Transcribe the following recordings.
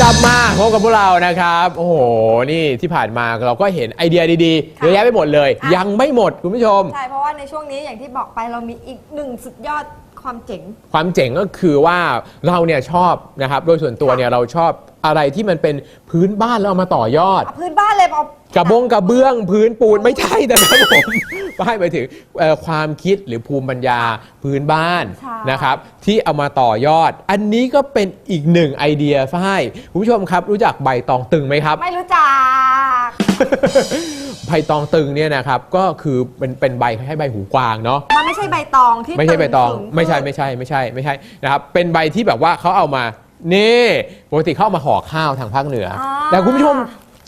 กลับมาพบกับพวกเรานะครับ โอ้โห นี่ที่ผ่านมาเราก็เห็นไอเดียดีๆค่ะเยอะแยะไปหมดเลยอะยังไม่หมดคุณผู้ชม ใช่ เพราะว่าในช่วงนี้อย่างที่บอกไปเรามีอีกหนึ่งสุดยอด ความเจ๋ง ความเจ๋งก็คือว่าเราเนี่ยชอบนะครับโดยส่วนตัวเนี่ยเราชอบอะไรที่มันเป็นพื้นบ้านแล้วเอามาต่อยอดเอาพื้นบ้านเลยเอากระบงกระเบื้องพื้นปูนไม่ใช่นะครับผมไม่ไปถึงเอ่อความคิดหรือภูมิปัญญาพื้นบ้านใช่นะครับ ที่เอามาต่อยอด อันนี้ก็เป็นอีกหนึ่งไอเดียฝ้ายคุณผู้ชมครับ รู้จักใบตองตึงไหมครับ ไม่รู้จัก ใบตองตึงเนี่ยนะครับก็คือเป็นเป็นใบคล้ายๆใบหูกวางเนาะมันไม่ใช่ใบตองที่ไม่ใช่ใบตองถึไม่ใช่ไม่ใช่ไม่ใช่ไม่ใช่นะครับเป็นใบที่แบบว่าเขาเอามานี่ปกติเขาเอามาห่อข้าวทางภาคเหนืออแต่คุณผู้ชม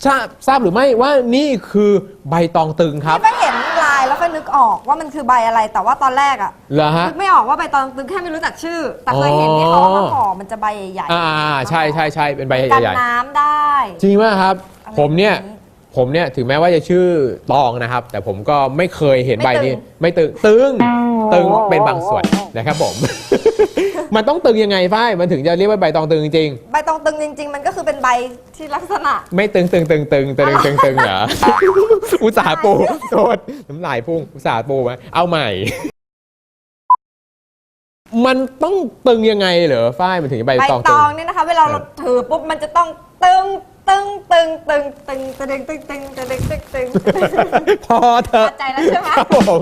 ทราบทราบหรือไม่ว่านี่คือใบตองตึงครับที่ก็เห็นลายแล้วก็นึกออกว่ามันคือใบอะไรแต่ว่าตอนแรกอะเหรอฮะ นึกไม่ออกว่าใบตองตึงแค่ไม่รู้จักชื่อ แต่เคยเห็นที่เขาเอามาห่อมันจะใบใหญ่ๆอ่าใช่ใช่ใช่เป็นใบกันใหญ่น้ำได้ ๆจริงมากครับ อะไรผมเนี่ยแบบนี้ ผมเนี่ยถึงแม้ว่าจะชื่อตองนะครับ แต่ผมก็ไม่เคยเห็นไม่ใบตึงนี้ ไม่ตึงตึงตึงเป็นบางส่วนนะครับผม มันต้องตึงยังไงฝ้ายมันถึงจะเรียกว่าใบตองตึงจริงใบตองตึงจริง ๆ มันก็คือเป็นใบที่ลักษณะ ๆไม่ตึงตึงตึงตึงตึงตึงตึงเหรออุตส่าห์ปูโทษน้ำลายพุ่งอุตส่าห์ปูมาเอาใหม่ มันต้องตึงยังไงเหรอฝ้ายมันถึงจะใบใบตองตตึง องเนี่ยนะคะ เวลาเราถือปุ๊บมันจะต้องตึง ตึงตึงตึงตึงตึงตึงตึงตึงตึงตึงตึงพอเถอะเข้าใจแล้วใช่ไหมครับผม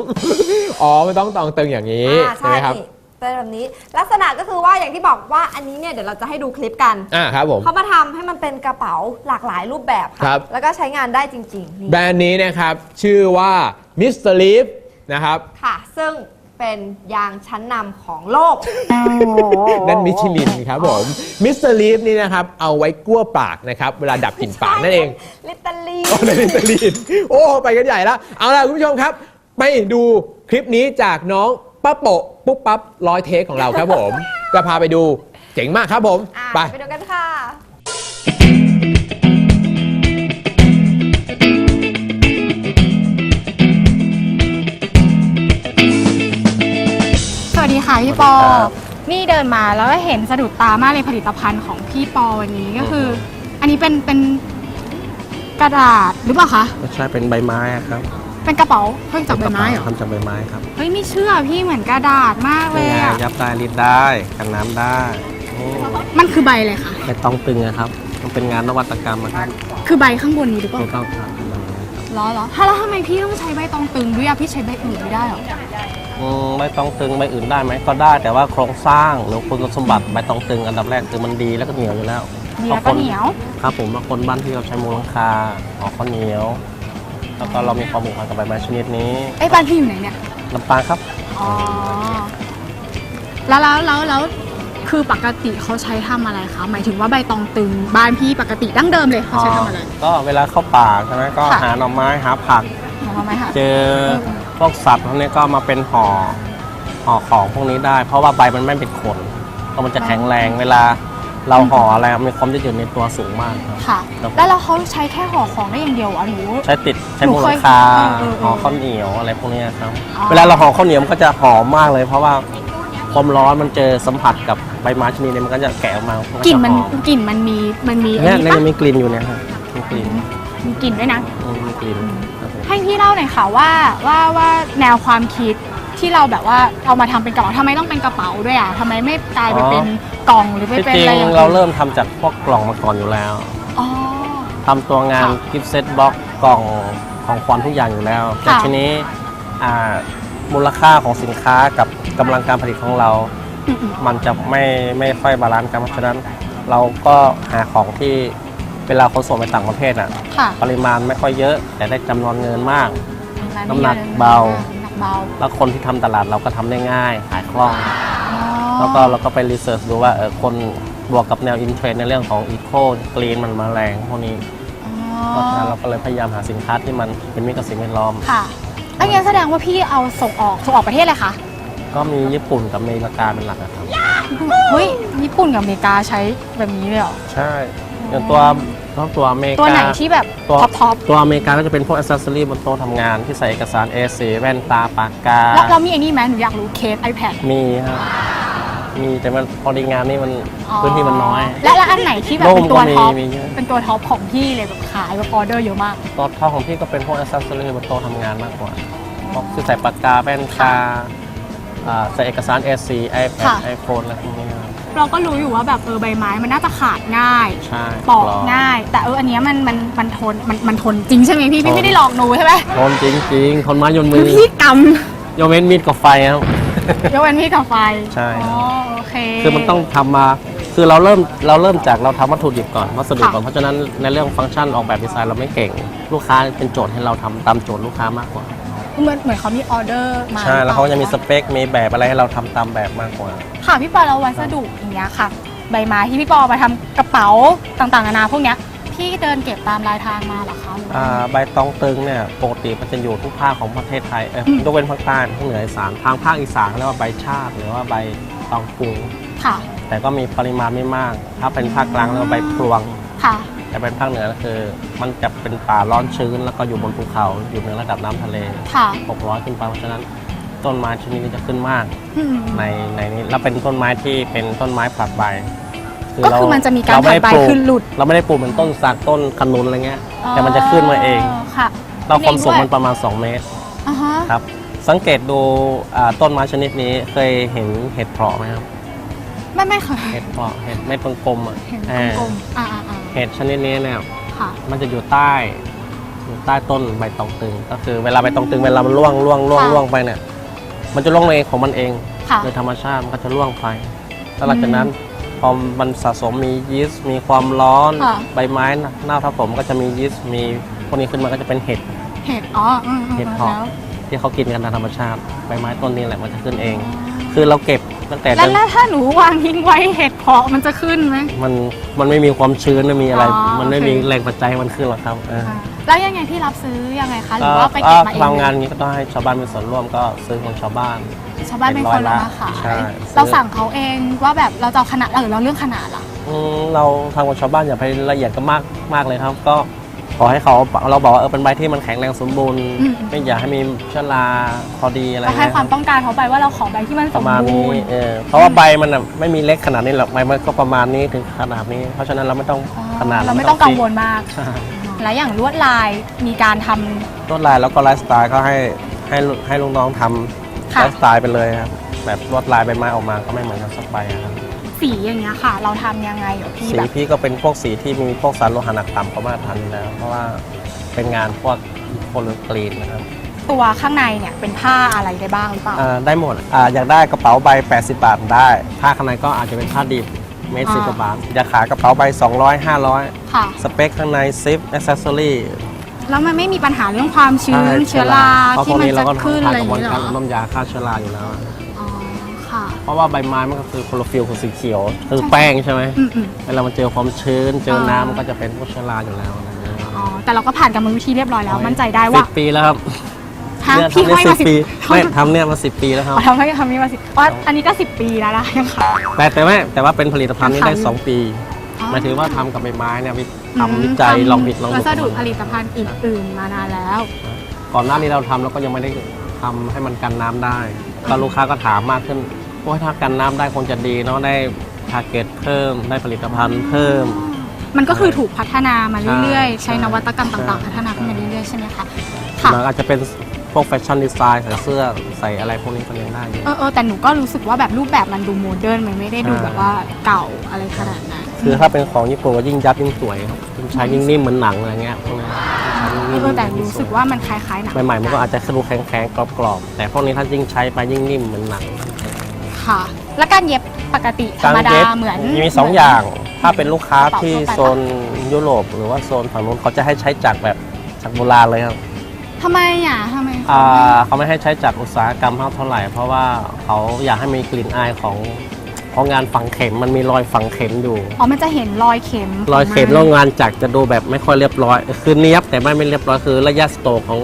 อ๋อมันต้องตองตึงอย่างนี้อ่าใช่ใช่ไหมครับนี่เป็นแบบนี้ ลักษณะก็คือว่าอย่างที่บอกว่าอันนี้เนี่ยเดี๋ยวเราจะให้ดูคลิปกัน อ่าครับผม เขามาทำให้มันเป็นกระเป๋าหลากหลายรูปแบบครัค่ะ บ แล้วก็ใช้งานได้จริงๆนี่แบรนด์นี้นะครับ ชื่อว่า Mr. Leaf นะครับ ค่ะ ซึ่ง เป็นยางชั้นนำของโลก นั่นมิชลินครับผม Mr. Leaf นี่นะครับ เอาไว้กลั้วปากนะครับ เวลาดับกลิ่นปากนั่นเองลิตเตอรีโอ้นั่นมิสเตอร์ลีนโอ้ไปกันใหญ่แล้วเอาล่ะคุณผู้ชมครับ ไปดูคลิปนี้จากน้องป้าโปะปุ๊บปั๊บร้อยเทคของเราครับผม จะพาไปดูเจ๋งมากครับผมอะไป ไปดูกันค่ะ ปอสวัสดีครับนี่เดินมาแล้วก็เห็นสะดุดตามากเลยผลิตภัณฑ์ของพี่ปอวันนี้ก็คือ อันนี้เป็นเป็นกระดาษหรือเปล่าคะ ไม่ใช่เป็นใบไม้อะครับเป็นกระเป๋าเพิ่งจากใบไม้เหรอทำจากใบไม้ครับเฮ้ยไม่เชื่อพี่เหมือนกระดาษมากเลนี่ยไงอะยับได้รีดได้กันน้ำได้โอ้มันคือใบเลยค่ะ ไม่ต้องตึงนะครับมันเป็นงานนวัตกรรมนะครับคือใบข้างบนนี้หรือเปล่าไม่ต้องครับประมาณนี้ครับเหรอเหรอถ้าแล้วทำไมพี่ต้องใช้ใบตองตึงด้วยอะพี่ใช้ใบอื่นไม่ได้เหรออืม ไม่ต้องตึงใบอื่นได้ไหมก็ได้แต่ว่าโครงสร้างหรือคุณสมบัติใบตองตึงอันดับแรกคือมันดีแล้วก็เหนียวอยู่แล้วเหนียวก็เหนียวครับผมบางคนบ้านที่เราใช้มูลลังคาอ๋อข้าวเหนียว แล้วก็เรามีความผูกพันกับใบไม้ชนิดนี้ไอ้ยบ้านพี่อยู่ไหนเนี่ยลำปางครับอ๋อแล้วแล้วแล้วแล้วคือปกติเขาใช้ทำอะไรคะหมายถึงว่าใบตองตึงบ้านพี่ปกติดั้งเดิมเลยเขาใช้ทำอะไรก็เวลาเข้าป่าใช่ไหมก็ค่ะหาหน่อไม้หาผักทำไหมคะเจอ พวกสัตว์พวกนี้ก็มาเป็นห่อห่อของพวกนี้ได้ เพราะว่าใบมันไม่เป็นขนเพราะมันจะแข็งแรงเวลาเราห่ออะไรมีความยืดหยุ่นในตัวสูงมากครับค่ะครับแล้วเราเขาใช้แค่ห่อของได้อย่างเดียวเหรอะหนูใช้ติดใช้หนูมูลเคยลังคาเออเออเออห่อข้าวเหนียวอะไรพวกนี้ครับอ๋อเวลาเราห่อข้าวเหนียวมันก็จะหอมมากเลย เพราะว่าความร้อนมันเจอสัมผัสกับใบไม้ชนิดนี้มันก็จะแกะออกมามันกลิ่นมันจะหอกลิ่นมันมีมันมีอันเนี่ยนี้เนี่ยปะมีกลิ่นอยู่เนี่ยครับมีกลิ่นมีกลิ่นด้วยนะอืมมีกลิ่นครับผม ให้พี่เล่าหน่อยค่ะว่าว่าว่าแนวความคิดที่เราแบบว่าเอามาทำเป็นกระเป๋าทำไมต้องเป็นกระเป๋าด้วยอะทำไมไม่กลายไปเป็นกล่องหรือไปที่เป็นจริงอะไรอย่างอื่นเราเริ่มทำจากพวกกล่องมาก่อนอยู่แล้วอ๋อ ทำตัวงานค่ะกิฟต์เซตบล็อกกล่องของขวัญทุกอย่างอยู่แล้ว แต่ค่ะทีนี้อ่ามูลค่าของสินค้ากับกำลังการผลิตของเราอืมอืม มันจะไม่ไม่ค่อยบาลานซ์กันเพราะฉะนั้น เราก็หาของที่ เวลาขนส่งไปต่างประเทศอะ ค่ะปริมาณไม่ค่อยเยอะ แต่ได้จำนวนเงินมากร้น้ำหนักเบา น้ำหนักเบาแล้วคนที่ทำตลาดเราก็ทำได้ง่ายขายคล่อง อ๋อแล้วก็เราก็ไปรีเสิร์ชดูว่าเออคนบวกกับแนวอินเทรนในเรื่องของอีโคกรีนมันมาแรงพวกนี้อ๋อเพราะฉะนั้นเราก็เลยพยายามหาสินค้าที่มันเป็นมิตรกับสิ่งแวดล้อม ค่ะอันนี้นแสดงว่าพี่เอาส่งออกส่งออกประเทศเลยคะก็มีญี่ปุ่นกับอเมริกาเป็นหลักอะครับ เฮ้ยญี่ปุ่นกับอเมริกาใช้แบบนี้เลยเหรอ ใช่ อย่างตัว ตัวตัวอเมริกาตัวไหนที่แบบตัวท็อปท็อปตัวอเมริกาก็จะเป็นพวกอ c เซสซอรี่บนโต๊ะทำงานที่ใส่เอกสาร A4 แว่นตาปากกา แล้วเรามีไอ้นี่ไหมหนูอยากรู้เคส iPad มีครับมีแต่มันพอดีงานนี่มันอ๋อพื้นที่มันน้อย และและอันไหนที่แบบโล่งเป็นตัวก็มีท็อปมีเยอะเป็นตัวท็อปของพี่เลยแบบขายแบบออเดอร์เยอะมากตัวท่อของพี่ก็เป็นพวกอ c เซสซอรี่บนโต๊ะทำงานมากกว่าพวกคือใส่ปากกาแป้นตาอ่าใส่เอกสาร A4 iPad ค่ะ iPhone อะไรพวกนี้ครับ เราก็รู้อยู่ว่าแบบเออใบไม้มันน่าจะขาดง่ายใช่ปอกรง่าย แต่เอออันเนี้ยมันมันมันทนมันมันทนจริงใช่ไหมพี่พี่ทนไม่ได้หลอกหนูใช่ไหมทนจริงๆทนไม้ยนมืคืออพี่กยกเว้นมีดกับไฟครับำยกเว้นพี่กับไฟใช่อ๋อโอเคคือมันต้องทำมาคือเราเริ่มเราเริ่มจากเราทำวัตถุดิบก่อนวัสดุก่อนค่ะเพราะฉะนั้นในเรื่องฟังก์ชันออกแบบดีไซน์เราไม่เก่ง ลูกค้าเป็นโจทย์ให้เราทำตามโจทย์ลูกค้ามากกว่า เหมือนเหมือนเขามีออเดอร์มาใช่แล้วเขาจะมีสหรือเปเปค มีแบบอะไรให้เราทำตามแบบมากกว่าล่าค่ะพี่ปอแล้ววัสดุอย่างเงี้ยค่ะ ใบไม้ที่พี่ปอมาทำกระเป๋าต่างๆนานาพวกเนี้ยพี่เดินเก็บตามรายทางมาเหรอคะหรือว่า อ่าใบตองตึงเนี่ยปกติมันจะอยู่ทุกภาคของประเทศไทยเอออืม ยกเว้นภาคใต้ภาคเหนืออีสานทางภาคอีสานเขาเรียกว่าใบชาติหรือว่าใบตองกุงค่ะแต่ก็มีปริมาณไม่มาก ถ้าเป็นภาคกลางเรียกว่าใบพลวง ค่ะ แต่เป็นภาคเหนือก็คือ มันจะเป็นป่าร้อนชื้น แล้วก็อยู่บนภูเขาอยู่เหนือระดับน้ำทะเล ค่ะ 600 ขึ้นไปเพราะฉะนั้นต้นไม้ชนิดนี้จะขึ้นมากอืม ในในนี้แล้วเป็นต้นไม้ที่เป็นต้นไม้ผลัดใบก็คือมันจะมีการเไได้ผลัดใบปลูกขึ้นหลุด เราไม่ได้ปลูกเหมือนต้นสักต้นขนุนอะไรเงี้ย แต่มันจะขึ้นมาเองค่ะ เราความสูงด้วยมันประมาณ 2 เมตรอ่าฮะ ครับสังเกตดูอ่าต้นไม้ชนิดนี้เคยเห็นเห็ดเพาะไหมครับ ไม่ไม่ค่ะเห็ดเพาะเห็ดเม็ดกลมๆอะเห็นอ่ากลมๆอ่าอ่าอ่า เห็ดชนิดนี้เนี่ยค่ะ มันจะอยู่ใต้อยู่ใต้ต้นใบตองตึง ก็คือเวลาใบตองตึงเวลามันร่วงร่วงร่วงค่ะร่วงไปเนี่ย มันจะร่วงเองของมันเองค่ะโดยธรรมชาติมันก็จะร่วงไปแล้วหลังจากนั้นพอมันสะสมมียีสต์มีความร้อน ค่ะ ใบไม้หน้าทับผมก็จะมียีสต์มีพวกนี้ขึ้นมาก็จะเป็นเห็ด เห็ดอ๋ออืมอืมเห็ดแล้เพาะวที่เขากินกันตามธรรมชาติใบไม้ต้นนี้แหละมันจะขึ้นเอง คือเราเก็บ ตั้งแต่แล้วเดือนแล้วถ้าหนูวางทิ้งไว้เห็ดเพาะมันจะขึ้นไหม มันมันไม่มีความชื้นไม่มีอะไร อ๋อมันไม่โอเคมีแรงปัจจัยให้มันขึ้นหรอกครับเอออ่าแล้วยังไงพี่รับซื้อยังไงคะหรือก็ว่าไปเก็บมาเองทำงานนี้ก็ต้องให้ชาวบ้านมีส่วนร่วมก็ซื้อของชาวบ้าน ชาวบ้านเป็นคนเอามาขายใช่ เราสั่งเขาเองว่าแบบเราจะเอาขนาดเออเราเรื่องขนาดล่ะ อืมเราทางของชาวบ้านอย่าไปละเอียดก็มากมากเลยครับ ก็ ขอให้เขาเราบอกว่าเออเป็นใบที่มันแข็งแรงสมบูรณ์อืม ไม่อยากให้มีเชื้อราพอดีอะไรก็ให้เงี้ยความต้องการเขาไปว่าเราขอใบที่มันปสระมมาณบูนี้รณ์เออเพราะว่าใบมันอะไม่มีเล็กขนาดนี้หรอกใบมันก็ประมาณนี้ถึงขนาดนี้ เพราะฉะนั้นเราไม่ต้องอ๋อขนาดเราไม่ต้องกังวลมาก ใช่และอย่างลวดลายมีการทำ ลวดลายแล้วก็ไลฟ์สไตล์ก็ให้ให้ลูให้ลูกน้องทำค่ะไลฟ์สไตล์ไปเลยครับแบบลวดลายใบไม้ออกมาก็ไม่เหมือนกันสักใบอะครับ สีอย่างเงี้ยค่ะ เราทำยังไงเหรอพี่สีแบบพี่ก็เป็นพวกสีที่มีพวกสารโลหะหนักต่ำเข้ามาทานอยู่แล้ว เพราะว่าเป็นงานพวกโพลีกรีนนะครับตัวข้างในเนี่ยเป็นผ้าอะไรได้บ้างหรือเปล่า อ่าได้หมดอ่าอยากได้กระเป๋าใบ 80 บาทได้ผ้าข้างในก็อาจจะเป็นผ้าดิบเมตรสิบอ่ากว่าบาทอยากขายกระเป๋าใบ 200 500ค่ะสเปคข้างในซิปอ c เซสซอรี่แล้วมันไม่มีปัญหาเรื่องความชื้นเชื้อราเพราะพที่วกมันนี้เราจะก็ขึ้นผ่าอะนไรอกระย่างบวนเงี้ยเหรการอ น้ำยาฆ่าเชื้อราอยู่แล้วอ๋อค่ะเพ ราะว่าใบไม้มันก็คือโคลอฟิลคือสีเขียวคือแป้งใช่ไหมอืมอืมเวลามันเจอความชื้น เจออ่าน้ำมันก็จะเป็นพวกเชื้อราอยู่แล้วอะไรเงี้ยอ๋อแต่เราก็ผ่านกรรมวิธีเรียบร้อยแล้ว มั่นใจได้ว่าสิบปีแล้วครับฮะเนี่ยพี่ทำเนี่ยให้สิมาบสิบปีไม่ทำเนี่ยมาสิบปีแล้วครับอ๋อทำให้ทำนี้มาสิอ๋ออันนี้ก็สิบปีแล้วนะยังขายแต่แต่ไม่แต่ว่าเป็นผลิตภัณฑ์นี้ได้ขายอยู่สองปีอ๋อ หมายถึงว่าทำกับใบไม้เนี่ยวิอืมทำวิจัยทำลองผิดลองวัถูกสดุผลิตภัณฑ์อื่น ๆ มานานแล้ว ก่อนหน้านี้เราทำแล้วก็ยังไม่ได้ทำให้มันกันน้ำได้ก็ลูกค้าก็ถามมากขึ้น ว่าถ้ากันน้ำได้คงจะดีเนาะได้ทาร์เก็ตเพิ่มได้ผลิตภัณฑ์เพิ่ม มันก็คือถูกพัฒนามาเรื่อยๆ ใช่ใช้นวัตกรรมต่างๆ ใช่ พัฒนาขึ้นมาเรื่อยๆ ใช่ไหมคะค่ะมันอาจจะเป็นพวกแฟชั่นดีไซน์ใส่เสื้อใส่อะไรพวกนี้ก็ยังได้อยู่ เออเออแต่หนูก็รู้สึกว่าแบบรูปแบบมันดูโมเดิร์นมันไม่ได้ดูใช่ แบบว่าเก่าอะไรขนาดนั้นคือถ้าเป็นของญี่ปุ่นก็ยิ่งยับยิ่งสวยครับยิ่งใช้ยิ่งนิ่มเหมือนหนังอะไรเงี้ยพวกนี้ใช้ยิ่งเอนิ่มอแต่รู้สึกว่ามันคล้ายๆหนังใหม่ๆมันก็อาจจะดูแข็งๆกรอบๆแต่พวกนี้ถ้ายิ่งใช้ไปยิ่งนิ่มเหมือนหนัง ค่ะ แล้วการเย็บปกติธรรมดาย็บเหมือนมีสองอย่าง ถ้าเป็นลูกค้าที่กระเป๋าทั่วไปปะโซนยุโรป หรือว่าโซนฝั่งนู้นเขาจะให้ใช้จักรแบบจักรโบราณเลยครับทำไมอะทำไมอ่าเขาไม่ให้ใช้จักรอุตสาหกรรมเท่าไหร่ เพราะว่าเขาอยากให้มีกลิ่นอายของเพราะงานฝังเข็มมันมีรอยฝังเข็มอยู่ อ๋อ มันจะเห็นรอยเข็ม รอยเข็มแล้วงานจักรจะดูแบบไม่ค่อยเรียบร้อย คือเนี้ยบแต่ไม่ไม่เรียบร้อยคือระยะสโตรกของ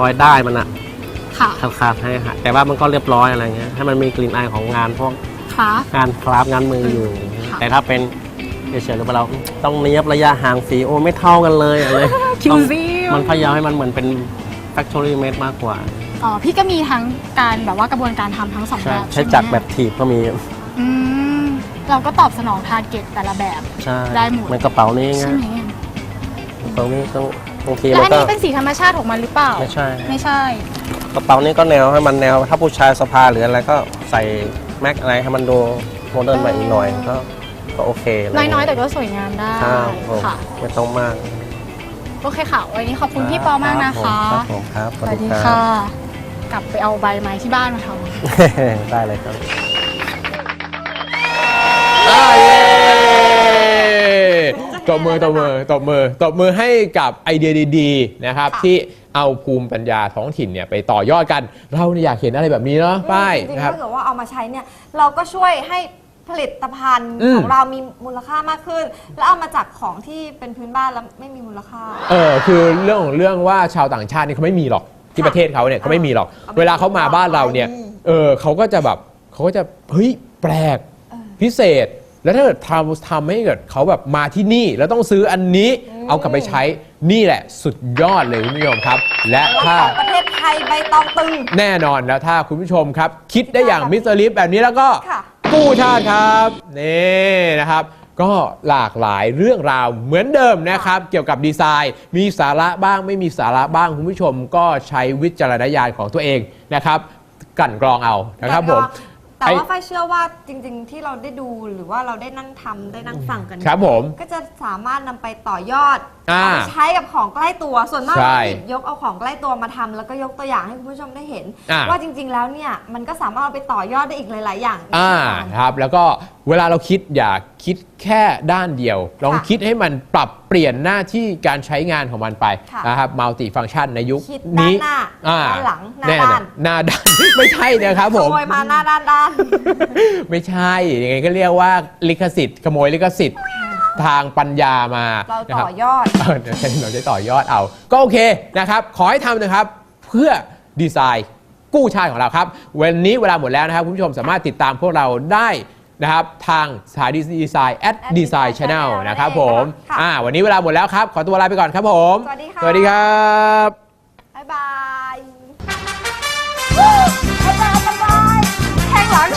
รอยได้มันอะ ค่ะขาดๆให้หายแต่ว่ามันก็เรียบร้อยอะไรเงี้ยให้มันมีกลิ่นอายของงานพวกคราฟ งานคราฟต์งานมืออยู่ ค่ะ แต่ถ้าเป็นเฉยๆหรือว่าเราต้องเนียบระยะห่างสีโอไม่เท่ากันเลยอะไรคิวต้องซี่มันพยายามให้มันเหมือนเป็น factory made มากกว่า อ๋อพี่ก็มีทั้งการแบบว่ากระบวนการทำทั้งสองใช่แบบใช้ไหมจักรแบบถีบก็มีออืมเราก็ตอบสนองทาร์เก็ตแต่ละแบบ ใช่ได้หมด เหมันกระเป๋านี้ไงใช่ไหมกระเป๋านี้ต้องบางทีแล้วมัอันนก็นี้เป็นสีธรรมชาติของมันหรือเปล่า ไม่ใช่ ไม่ใช่ กระเป๋านี้ก็แนวให้มันแนว ถ้าผู้ชายสภาหรืออะไรก็ใส่แม็กอะไรให้มันดูโมเดิร์นไปอีกหน่อยก็ก็โอเคะไรน้อยๆ แต่ก็สวยงามได้ครับผมค่ะ ไม่ต้องมากโอเคค่ะ วันนี้ขอบคุณพี่ปอมากนะคะ ครับผมครับสวัสดีค่ะ กลับไปเอาใบไม้ที่บ้านมาทำ ได้เลยครับ อ่าเย้ตบมือตบมือตบมือตบมือให้กับไอเดียดีๆนะครับค่ะที่ เอาภูมิปัญญาท้องถิ่นเนี่ยไปต่อยอดกัน เราเนี่ยอยากเห็นอะไรแบบนี้เนาะป้ายจริงๆนะครับ ถ้าเกิดว่าเอามาใช้เนี่ยเราก็ช่วยให้ผลิตภัณฑ์อืม ของเรามีมูลค่ามากขึ้น แล้วเอามาจากของที่เป็นพื้นบ้านแล้วไม่มีมูลค่า เออคือเรื่องของเรื่องว่าชาวต่างชาตินี่เขาไม่มีหรอกที่ประเทศเขาเนี่ยเขาไม่มีหรอก เอาไปเวลาเขามาบ้านเราเนี่ย เอาไป เออเขาก็จะแบบเขาก็จะเฮ้ยแปลก เออ พิเศษแล้วถ้าเกิดทำทำให้เกิดเขาแบบมาที่นี่แล้วต้องซื้ออันนี้ เอากลับไปใช้นี่แหละสุดยอดเลยคุณผู้ชมครับ และแล้วถ้า ของประเทศไทยใบตองตึง แน่นอนแล้วถ้าคุณผู้ชมครับ คิดได้อย่างมิสเตอร์ลิฟแบบนี้แล้วก็ค่ะ กู้ชาติครับนี่นะครับ ก็หลากหลายเรื่องราวเหมือนเดิมนะครับ เกี่ยวกับดีไซน์ มีสาระบ้างไม่มีสาระบ้างคุณผู้ชมก็ใช้วิจารณญาณของตัวเองนะครับกลั่นกรองเอานะครับผม แต่ไอ้ว่าไฟเชื่อว่าจริง ๆ ที่เราได้ดูหรือว่าเราได้นั่งทำได้นั่งฟังกันครับผม ก็จะสามารถนำไปต่อยอดอ่าเอาไปใช้กับของใกล้ตัวส่วนมากใช่เราหยิบยกเอาของใกล้ตัวมาทำแล้วก็ยกตัวอย่างให้คุณผู้ชมได้เห็น อ่า ว่าจริง ๆ แล้วเนี่ยมันก็สามารถเอาไปต่อยอดได้อีกหลาย ๆ อย่างอ่าเช่นกันครับ แล้วก็เวลาเราคิดอย่าคิดแค่ด้านเดียว ลองค่ะคิดให้มันปรับเปลี่ยนหน้าที่การใช้งานของมันไปค่ะนะครับมัลติฟัง c t ชันในยุคคิดนี้ด้านหน้าอ่ด้านหลังหน้าแน่นอด้าน หน้าด้าน ไม่ใช่นะครับผมโอยมาหน้าด้านด้าน ไม่ใช่ยังไงก็เรียกว่าลิขสิทธิ์ขโมยลิขสิทธิ์ทางปัญญามาเรานะคต่บ อยอด เออเดี๋ยวใช้เราจะต่อยอดเอา ก็โอเคนะครับ ขอให้ทำนะครับ เพื่อดีไซน์กู้ชาติของเราครับ วันนี้เวลาหมดแล้วนะครับ คุณผู้ชมสามารถติดตามพวกเราได้ นะครับ ทางสถานีดีไซน์ at at design Design channel Channel นะครับผมค่ะอ่าวันนี้เวลาหมดแล้วครับ ขอตัวลาไปก่อนครับผม สวัสดีค่ะสวัสดีครับบ๊ายบายบ๊ายบายบ๊ายบายแข้งหลัง